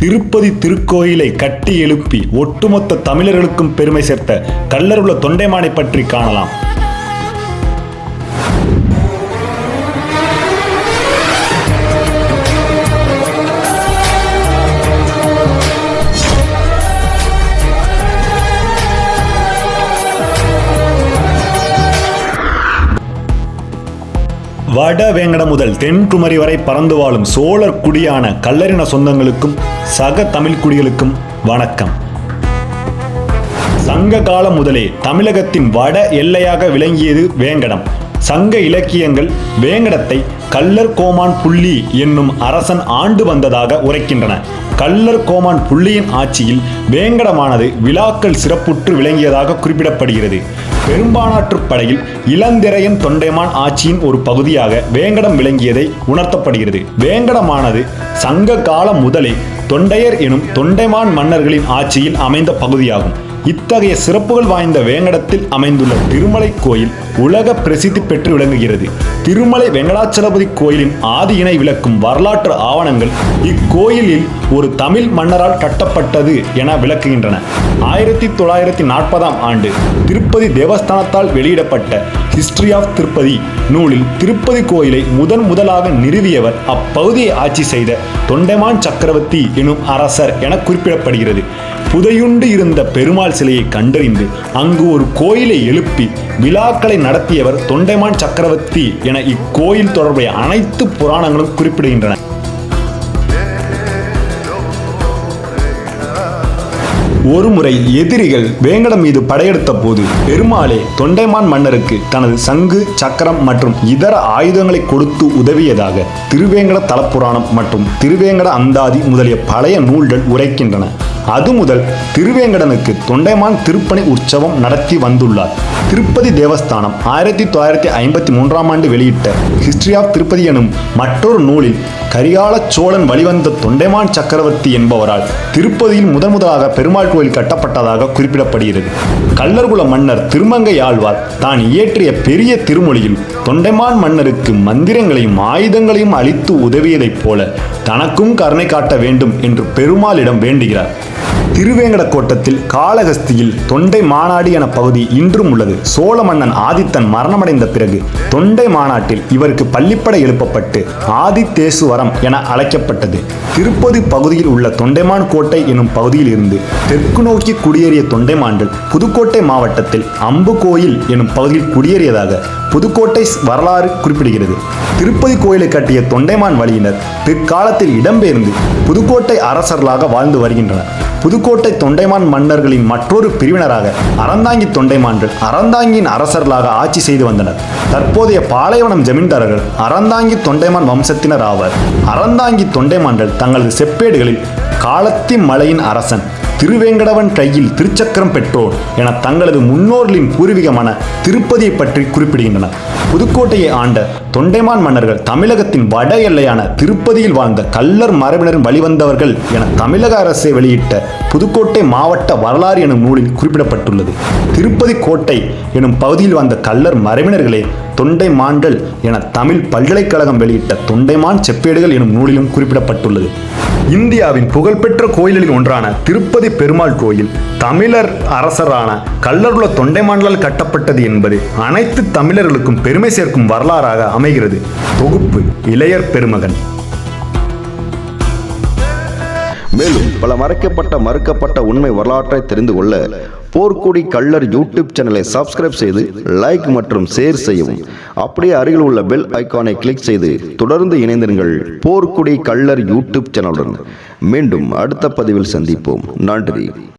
திருப்பதி திருக்கோயிலை கட்டி எழுப்பி ஒட்டுமொத்த தமிழர்களுக்கும் பெருமை சேர்த்த கல்லருள்ள தொண்டைமானை பற்றி காணலாம். வட வேங்கட முதல் தென்குமரி வரை பறந்து வாழும் சோழர் குடியான கல்லறின சொந்தங்களுக்கும் சக தமிழ் குடிகளுக்கும் வணக்கம். சங்க காலம் முதலே தமிழகத்தின் வட எல்லையாக விளங்கியது வேங்கடம். சங்க இலக்கியங்கள் வேங்கடத்தை கல்லர் கோமான் புள்ளி என்னும் அரசன் ஆண்டு வந்ததாக உரைக்கின்றன. கல்லர் கோமான் புள்ளியின் ஆட்சியில் வேங்கடமானது விழாக்கள் சிறப்புற்று விளங்கியதாக குறிப்பிடப்படுகிறது. பெரும்பானாற்றுப் படையில் இளந்திரையன் தொண்டைமான் ஆட்சியின் ஒரு பகுதியாக வேங்கடம் விளங்கியதை உணர்த்தப்படுகிறது. வேங்கடமானது சங்க காலம் முதலே தொண்டையர் எனும் தொண்டைமான் மன்னர்களின் ஆட்சியில் அமைந்த பகுதியாகும். இத்தகைய சிறப்புகள் வாய்ந்த வேங்கடத்தில் அமைந்துள்ள திருமலை கோயில் உலக பிரசித்தி பெற்று விளங்குகிறது. திருமலை வெங்கடாச்சலபதி கோயிலின் ஆதியினை விளக்கும் வரலாற்று ஆவணங்கள் இக்கோயிலில் ஒரு தமிழ் மன்னரால் கட்டப்பட்டது என விளக்குகின்றன. ஆயிரத்தி தொள்ளாயிரத்தி நாற்பதாம் ஆண்டு திருப்பதி தேவஸ்தானத்தால் வெளியிடப்பட்ட ஹிஸ்டரி ஆஃப் திருப்பதி நூலில் திருப்பதி கோயிலை முதன் முதலாக நிறுவியவர் அப்பகுதியை ஆட்சி செய்த தொண்டைமான் சக்கரவர்த்தி எனும் அரசர் என குறிப்பிடப்படுகிறது. புதையுண்டு இருந்த பெருமாள் சிலையை கண்டறிந்து அங்கு ஒரு கோயிலை எழுப்பி விழாக்களை நடத்தியவர் தொண்டைமான் சக்கரவர்த்தி என இக்கோயில் தொடர்புடைய அனைத்து புராணங்களும் குறிப்பிடுகின்றன. ஒருமுறை எதிரிகள் வேங்கடம் மீது படையெடுத்த போது பெருமாளே தொண்டைமான் மன்னருக்கு தனது சங்கு சக்கரம் மற்றும் இதர ஆயுதங்களை கொடுத்து உதவியதாக திருவேங்கட தலப்புராணம் மற்றும் திருவேங்கட அந்தாதி முதலிய பழைய நூல்கள் உரைக்கின்றன. அது முதல் திருவேங்கடனுக்கு தொண்டைமான் திருப்பணி உற்சவம் நடத்தி வந்துள்ளார். திருப்பதி தேவஸ்தானம் ஆயிரத்தி தொள்ளாயிரத்தி ஐம்பத்தி மூன்றாம் ஆண்டு வெளியிட்ட ஹிஸ்டரி ஆஃப் திருப்பதி எனும் மற்றொரு நூலில் கரிகால சோழன் வழிவந்த தொண்டைமான் சக்கரவர்த்தி என்பவரால் திருப்பதியில் முதன் முதலாக பெருமாள் கோயில் கட்டப்பட்டதாக குறிப்பிடப்படுகிறது. கல்லர்குல மன்னர் திருமங்கை ஆழ்வார் தான் இயற்றிய பெரிய திருமொழியில் தொண்டைமான் மன்னருக்கு மந்திரங்களையும் ஆயுதங்களையும் அளித்து உதவியதைப் போல தனக்கும் கருணை காட்ட வேண்டும் என்று பெருமாளிடம் வேண்டுகிறார். திருவேங்கட கோட்டத்தில் காளகஸ்தியில் தொண்டை மாநாடு என பகுதி இன்றும் உள்ளது. சோழ மன்னன் ஆதித்தன் மரணமடைந்த பிறகு தொண்டை மாநாட்டில் இவருக்கு பள்ளிப்படை எழுப்பப்பட்டு ஆதித்தேசுவரம் என அழைக்கப்பட்டது. திருப்பதி பகுதியில் உள்ள தொண்டைமான் கோட்டை எனும் பகுதியில் இருந்து தெற்கு நோக்கி குடியேறிய தொண்டைமான்கள் புதுக்கோட்டை மாவட்டத்தில் அம்பு கோயில் எனும் பகுதியில் குடியேறியதாக புதுக்கோட்டை வரலாறு குறிப்பிடுகிறது. திருப்பதி கோயிலை கட்டிய தொண்டைமான் வழியினர் பிற்காலத்தில் இடம்பெயர்ந்து புதுக்கோட்டை அரசர்களாக வாழ்ந்து வருகின்றனர். புதுக்கோட்டை தொண்டைமான் மன்னர்களின் மற்றொரு பிரிவினராக அறந்தாங்கி தொண்டைமான்கள் அறந்தாங்கியின் அரசர்களாக ஆட்சி செய்து வந்தனர். தற்போதைய பாலைவனம் ஜமீன்தாரர்கள் அறந்தாங்கி தொண்டைமான் வம்சத்தினர் ஆவர். அறந்தாங்கி தொண்டைமான்கள் தங்களது செப்பேடுகளில் காலத்தி மலையின் அரசன் திருவேங்கடவன் கையில் திருச்சக்கரம் பெற்றோர் என தங்களது முன்னோர்களின் பூர்வீகமான திருப்பதியை பற்றி குறிப்பிடுகின்றனர். புதுக்கோட்டையை ஆண்ட தொண்டைமான் மன்னர்கள் தமிழகத்தின் வட எல்லையான திருப்பதியில் வாழ்ந்த கல்லர் மரபினரின் வழிவந்தவர்கள் என தமிழக அரசே வெளியிட்ட புதுக்கோட்டை மாவட்ட வரலாறு எனும் நூலில் குறிப்பிடப்பட்டுள்ளது. திருப்பதி கோட்டை எனும் பகுதியில் வாழ்ந்த கல்லர் மரபினர்களே தொண்டைமான்கள் என தமிழ் பல்கலைக்கழகம் வெளியிட்ட தொண்டைமான் செப்பேடுகள் எனும் நூலிலும் குறிப்பிடப்பட்டுள்ளது. இந்தியாவின் புகழ்பெற்ற கோயில்களில் ஒன்றான திருப்பதி பெருமாள் கோயில் தமிழர் அரசரான கல்லருள தொண்டைமாண்டலால் கட்டப்பட்டது என்பது அனைத்து தமிழர்களுக்கும் பெரும் சேர்க்கும் வரலாறாக அமைகிறது. தொகுப்பு இளையர் பெருமகன். மேலும் பல மறைக்கப்பட்ட மறுக்கப்பட்ட உண்மை வரலாற்றை தெரிந்து கொள்ள போர்க்குடி கள்ளர் யூடியூப் சேனலை சப்ஸ்கிரைப் செய்து லைக் மற்றும் ஷேர் செய்யவும். அப்படியே அருகில் உள்ள பெல் ஐகானை கிளிக் செய்து தொடர்ந்து இணைந்திருங்கள் போர்க்குடி கள்ளர் யூடியூப் சேனலுடன். மீண்டும் அடுத்த பதிவில் சந்திப்போம். நன்றி.